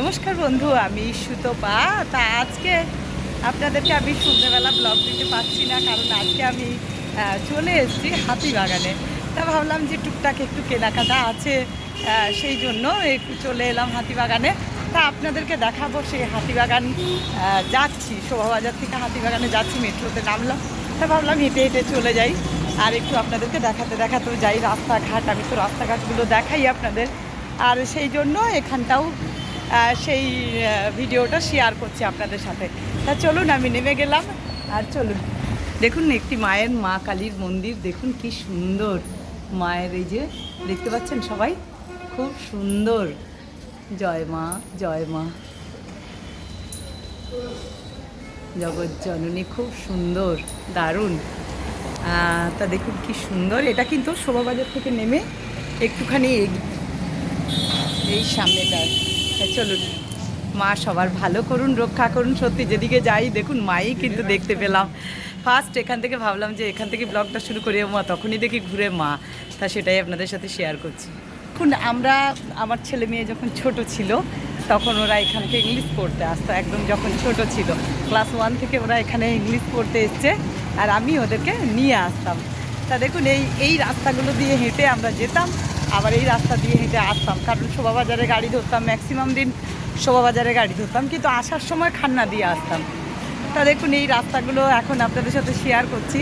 নমস্কার বন্ধু, আমি সুতপা। তা আজকে আপনাদেরকে আমি সন্ধ্যেবেলা ব্লগ দিতে পারছি না, কারণ আজকে আমি চলে এসেছি হাতিবাগানে। তা ভাবলাম যে টুকটাক একটু কেনাকাটা আছে সেই জন্য একটু চলে এলাম হাতিবাগানে। তা আপনাদেরকে দেখাবো সেই হাতিবাগান যাচ্ছি। শোভাবাজার থেকে হাতিবাগানে যাচ্ছি, মেট্রোতে নামলাম। তা ভাবলাম হেঁটে হেঁটে চলে যাই। আর একটু আপনাদেরকে দেখাতে দেখাতেও যাই। রাস্তাঘাট, আমি তো রাস্তাঘাটগুলো দেখাই আপনাদের। আর সেই জন্য এখানটাও সেই ভিডিওটা শেয়ার করছি আপনাদের সাথে। তা চলুন, আমি নেমে গেলাম, আর চলুন। দেখুন, একটি মায়ের মা কালীর মন্দির, দেখুন কি সুন্দর। মায়ের এই যে, দেখতে পাচ্ছেন সবাই? খুব সুন্দর। জয় মা জয় মা। জগৎ জননী, খুব সুন্দর, দারুণ। তা দেখুন কি সুন্দর। এটা কিন্তু শোভাবাজার থেকে নেমে একটুখানি এই সামনেটায়। তা চলুন। মা সবার ভালো করুন, রক্ষা করুন। সত্যি যেদিকে যাই, দেখুন, মাই কিন্তু দেখতে পেলাম। ফার্স্ট এখান থেকে ভাবলাম যে এখান থেকে ব্লগটা শুরু করে, মা তখনই দেখি ঘুরে মা। তা সেটাই আপনাদের সাথে শেয়ার করছি। এখন আমরা, আমার ছেলে মেয়ে যখন ছোট ছিল, তখন ওরা এখান থেকে ইংলিশ পড়তে আসতো, একদম যখন ছোট ছিল। ক্লাস ওয়ান থেকে ওরা এখানে ইংলিশ পড়তে এসছে, আর আমি ওদেরকে নিয়ে আসতাম। তা দেখুন, এই এই রাস্তাগুলো দিয়ে হেঁটে আমরা যেতাম। আবার এই রাস্তা দিয়ে হেঁটে আসতাম। কারণ শোভাবাজারে গাড়ি ধরতাম ম্যাক্সিমাম দিন শোভাবাজারে গাড়ি ধরতাম। কিন্তু আসার সময় খান্না দিয়ে আসতাম। তা দেখুন, এই রাস্তাগুলো এখন আপনাদের সাথে শেয়ার করছি।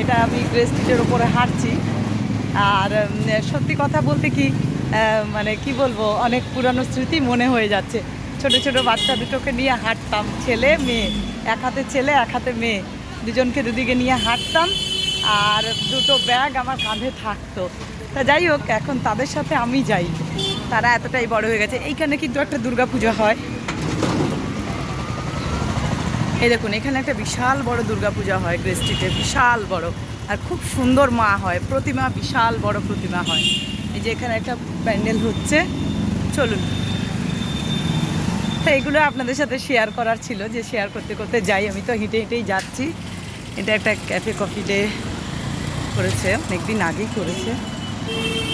এটা আমি গ্রে স্ট্রিটের ওপরে হাঁটছি। আর সত্যি কথা বলতে কি মানে কি বলব, অনেক পুরানো স্মৃতি মনে হয়ে যাচ্ছে। ছোট ছোট বাচ্চা দুটোকে নিয়ে হাঁটতাম, ছেলে, মেয়ে। এক হাতে ছেলে, এক হাতে মেয়ে। দুজনকে দুদিকে নিয়ে হাঁটতাম। আর দুটো ব্যাগ আমার কাঁধে থাকতো। তা যাই হোক, এখন তাদের সাথে আমি যাই। তারা এতটাই বড় হয়ে গেছে। এইখানে কিন্তু একটা দুর্গাপূজা হয়। এই দেখুন, এখানে একটা বিশাল বড় দুর্গাপূজা হয় গ্রে স্ট্রিটে বিশাল বড়। আর খুব সুন্দর মা হয়, প্রতিমা, বিশাল বড় প্রতিমা হয়। এই যে এখানে একটা প্যান্ডেল হচ্ছে। চলুন। তো এগুলো আপনাদের সাথে শেয়ার করার ছিল যে শেয়ার করতে করতে যাই। আমি তো হেঁটে হেঁটেই যাচ্ছি। এটা একটা ক্যাফে কফি ডে করেছে, অনেকদিন আগেই করেছে চলুন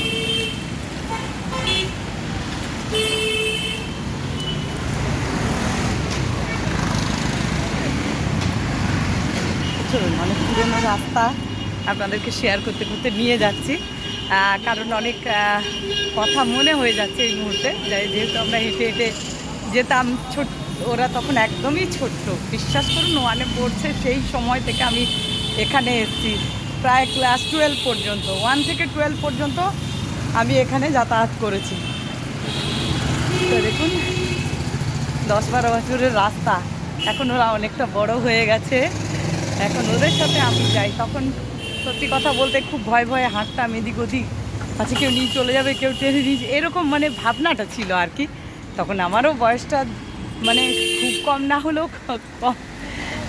অনেক পুরনো রাস্তা আপনাদেরকে শেয়ার করতে করতে নিয়ে যাচ্ছি। কারণ অনেক কথা মনে হয়ে যাচ্ছে এই মুহূর্তে। যেহেতু আমরা হেঁটে হেঁটে যেতাম, ছোট, ওরা তখন একদমই ছোট্ট। বিশ্বাস করুন, ওয়ানে পড়ছে সেই সময় থেকে আমি এখানে এসেছি। প্রায় ক্লাস টুয়েলভ পর্যন্ত ওয়ান থেকে টুয়েলভ পর্যন্ত আমি এখানে যাতায়াত করেছি। তো দেখুন, দশ বারো বছরের রাস্তা। এখন ওরা অনেকটা বড় হয়ে গেছে। এখন ওদের সাথে আমি যাই। তখন সত্যি কথা বলতে খুব ভয় ভয়ে হাঁটতাম এদিক ওদিক। আচ্ছা কেউ নিয়ে চলে যাবে, কেউ টেনে নিয়ে এরকম মানে ভাবনাটা ছিল আর কি। তখন আমারও বয়সটা মানে খুব কম না হলেও কম।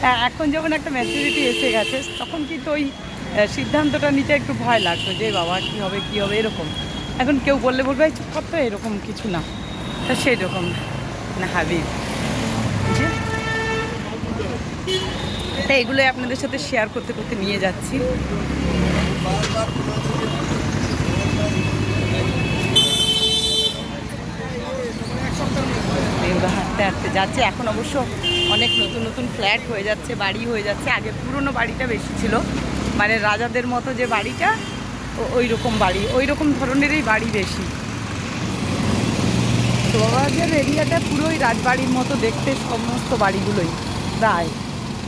এখন যখন একটা ম্যাচুরিটি এসে গেছে, তখন কিন্তু ওই সিদ্ধান্তটা নিতে একটু ভয় লাগতো যে, বাবা, কী হবে কী হবে? এরকম। এখন কেউ বললে বলবে, "এই চুপ কর তো, এরকম কিছু না। তা সেই রকম না, হাবিব। যে তা এগুলোই আপনাদের সাথে শেয়ার করতে করতে নিয়ে যাচ্ছি। হাঁটতে হাঁটতে যাচ্ছে। এখন অবশ্য অনেক নতুন নতুন ফ্ল্যাট হয়ে যাচ্ছে, বাড়ি হয়ে যাচ্ছে। আগে পুরনো বাড়িটা বেশি ছিল। মানে রাজাদের মতো যে বাড়িটা ওই রকম বাড়ি ওই রকম ধরনেরই বাড়ি বেশি। শোভাবাজার এরিয়াটা পুরোই রাজবাড়ির মতো দেখতে সমস্ত বাড়িগুলোই, প্রায়।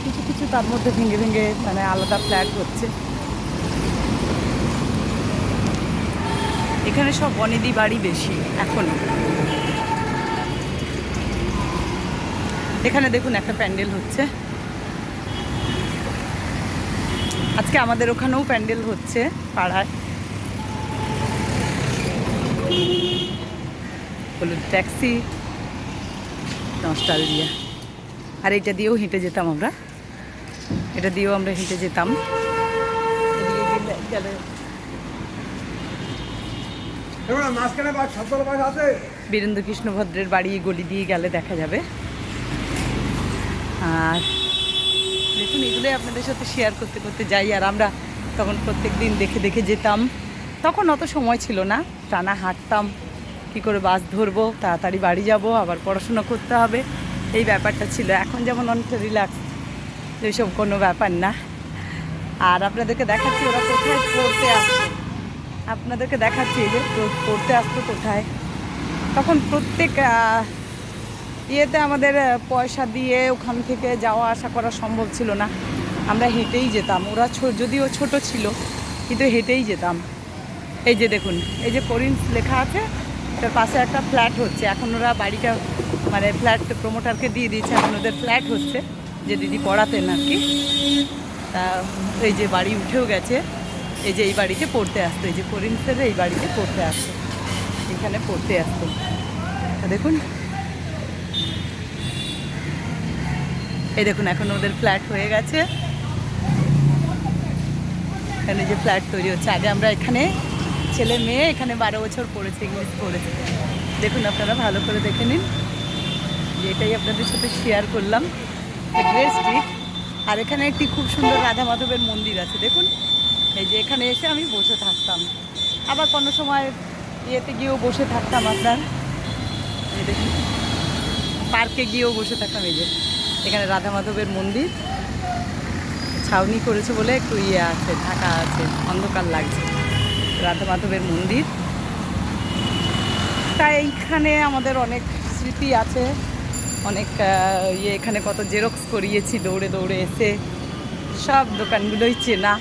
কিছু কিছু তার মধ্যে ভেঙে ভেঙে মানে আলাদা ফ্ল্যাট হচ্ছে। এখানে সব বনেদি বাড়ি বেশি, এখন। এখানে দেখুন একটা প্যান্ডেল হচ্ছে। আজকে আমাদের ওখানেও প্যান্ডেল হচ্ছে পাড়ায়। হলুদ ট্যাক্সি নস্টালজিয়া। আর এটা দিয়েও হেঁটে যেতাম আমরা। এটা দিয়েও আমরা হেঁটে যেতাম। বীরেন্দ্র কৃষ্ণ ভদ্রের বাড়ি গলি দিয়ে গেলে দেখা যাবে। আর দেখুন এগুলোই আপনাদের সাথে শেয়ার করতে করতে যাই। আর আমরা তখন প্রত্যেক দিন দেখে দেখে যেতাম। তখন অত সময় ছিল না। টানা হাঁটতাম। কী করে বাস ধরবো, তাড়াতাড়ি বাড়ি যাব, আবার পড়াশোনা করতে হবে। এই ব্যাপারটা ছিল। এখন যেমন অনেকটা রিল্যাক্স এইসব কোনো ব্যাপার না। আর আপনাদেরকে দেখাচ্ছি ওরা কোথায় পড়তে আসছে আপনাদেরকে দেখাচ্ছি যে পড়তে আসতো কোথায়। তখন প্রত্যেক ইয়েতে আমাদের পয়সা দিয়ে ওখান থেকে যাওয়া আসা করা সম্ভব ছিল না। আমরা হেঁটেই যেতাম। ওরা যদিও ছোট ছিল, কিন্তু হেঁটেই যেতাম। এই যে দেখুন, এই যে করিন্স লেখা আছে তার পাশে একটা ফ্ল্যাট হচ্ছে। এখন ওরা বাড়িটা মানে ফ্ল্যাট প্রমোটারকে দিয়ে দিয়েছে। এখন ওদের ফ্ল্যাট হচ্ছে, যে দিদি পড়াতেন আর কি। তা এই যে বাড়ি উঠেও গেছে। এই যে এই বাড়িতে পড়তে আসতো, এই যে করিন্সের এই বাড়িতে পড়তে আসতো। এখানে পড়তে আসতো। দেখুন। এই দেখুন, এখন ওদের ফ্ল্যাট হয়ে গেছে। এখানে যে ফ্ল্যাট তৈরি হচ্ছে, আগে আমরা এখানে ছেলে মেয়ে এখানে বারো বছর পড়েছে ইংলিশ পড়েছে। দেখুন আপনারা, ভালো করে দেখে নিন। এটাই আপনাদের সাথে শেয়ার করলাম। আর এখানে একটি খুব সুন্দর রাধা মাধবের মন্দির আছে, দেখুন। এই যে এখানে এসে আমি বসে থাকতাম। আবার কোনো সময় ইয়েতে গিয়েও বসে থাকতাম আপনার। দেখুন। পার্কে গিয়েও বসে থাকতাম, এই যে। এখানে রাধা মাধবের মন্দির। ছাউনি করেছে বলে একটু ইয়ে আছে, ঢাকা আছে, অন্ধকার লাগছে। রাধা মাধবের মন্দির। তাই এইখানে আমাদের অনেক স্মৃতি আছে। অনেক ইয়ে এখানে কত জেরক্স করিয়েছি, দৌড়ে দৌড়ে এসে সব দোকানগুলোই চেনা।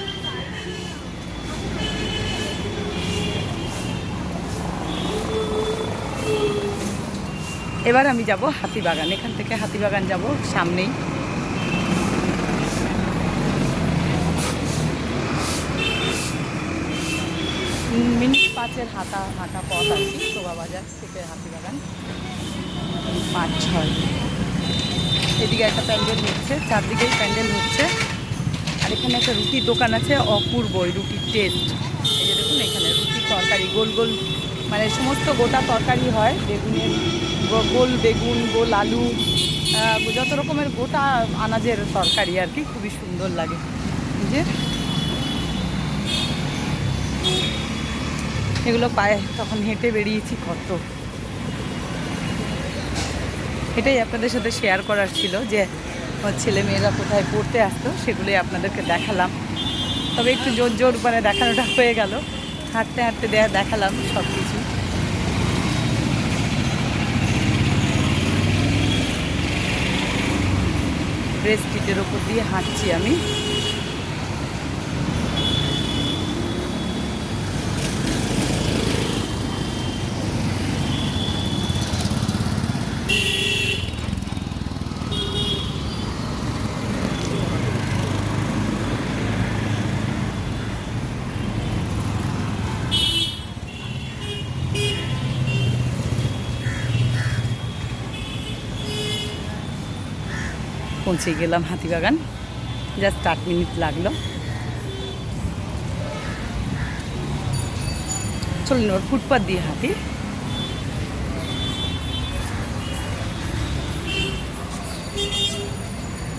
এবার আমি যাব হাতিবাগান। এখান থেকে হাতিবাগান যাব সামনেই। মিনিট পাঁচের হাঁটা হাঁটা পথ কি শোভা বাজার থেকে হাতিবাগান পাঁচ, ছয়। এদিকে একটা প্যান্ডেল হচ্ছে, চারদিকেই প্যান্ডেল হচ্ছে। আর এখানে একটা রুটির দোকান আছে, অপূর্ব, ওই রুটির টেস্ট। এই যে দেখুন, এখানে রুটি, তরকারি, গোল গোল মানে সমস্ত গোটা তরকারি হয়। বেগুনের গোল বেগুন, গোল আলু যত রকমের গোটা আনাজের তরকারি আর কি, খুবই সুন্দর লাগে। যে এগুলো পায়ে তখন হেঁটে বেরিয়েছি কত। এটাই আপনাদের সাথে শেয়ার করার ছিল যে ছেলে মেয়েরা কোথায় পড়তে আসতো, সেগুলোই আপনাদেরকে দেখালাম। তবে একটু জোর জোর মানে দেখানোটা হয়ে গেল। হাঁটতে হাঁটতে দেয়া দেখালাম সব কিছু ব্রেস স্ট্রিটের ওপর দিয়ে হাঁটছি আমি। পৌঁছে গেলাম হাতিবাগান। জাস্ট আট মিনিট লাগল। চলুন ওর ফুটপাথ দিয়ে হাঁটি।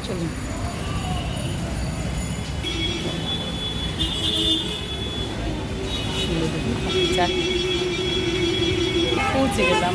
চলুন, পৌঁছে গেলাম।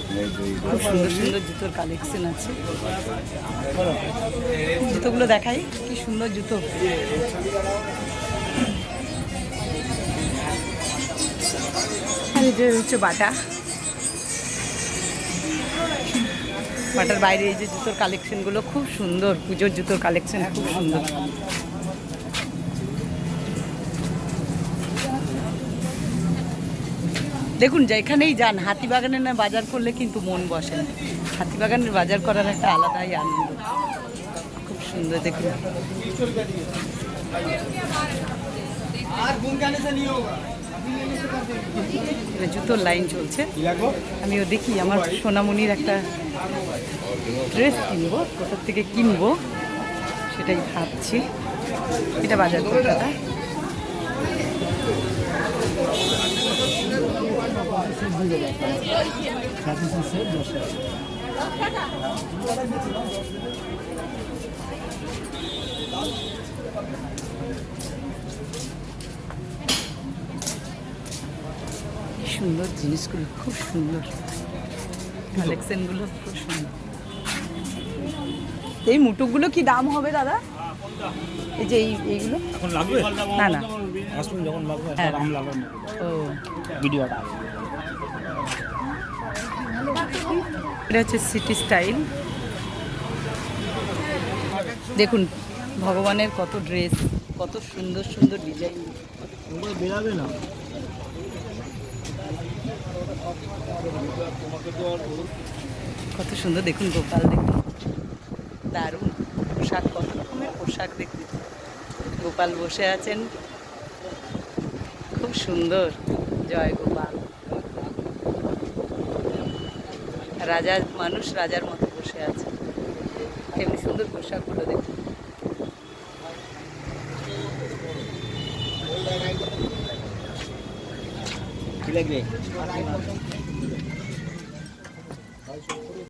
খুব সুন্দর সুন্দর জুতোর কালেকশন আছে। জুতোগুলো দেখাই, কি সুন্দর জুতো। হচ্ছে বাটা। বাটার বাইরে এই যে জুতোর কালেকশনগুলো খুব সুন্দর, পুজোর জুতোর কালেকশন খুব সুন্দর। দেখুন যেখানেই যান হাতিবাগানে না বাজার করলে কিন্তু মন বসে না। হাতিবাগানের বাজার করার একটা আলাদাই আনন্দ। খুব সুন্দর দেখুন। জুতোর লাইন চলছে। আমিও দেখি আমার সোনামণির একটা ড্রেস কিনবো কোথার থেকে কিনবো সেটাই ভাবছি। এটা বাজার কলকাতা কি সুন্দর জিনিসগুলো খুব সুন্দর। কালেকশনগুলো খুব সুন্দর। এই মুটুকগুলো কি দাম হবে দাদা? এই যে এই এইগুলো? না না। আসুন যখন হ্যাঁ। ও। ভিডিওটা। এটা হচ্ছে সিটি স্টাইল। দেখুন ভগবানের কত ড্রেস কত সুন্দর সুন্দর ডিজাইন। বেরাবে না। কত সুন্দর দেখুন গোপাল দেখুন। দারুণ পোশাক কত রকমের পোশাক দেখুন গোপাল বসে আছেন। খুব সুন্দর। জয় গোপাল। রাজা, মানুষ রাজার মতো বসে আছে। এমনি সুন্দর পোশাকগুলো দেখুন। লাগবে?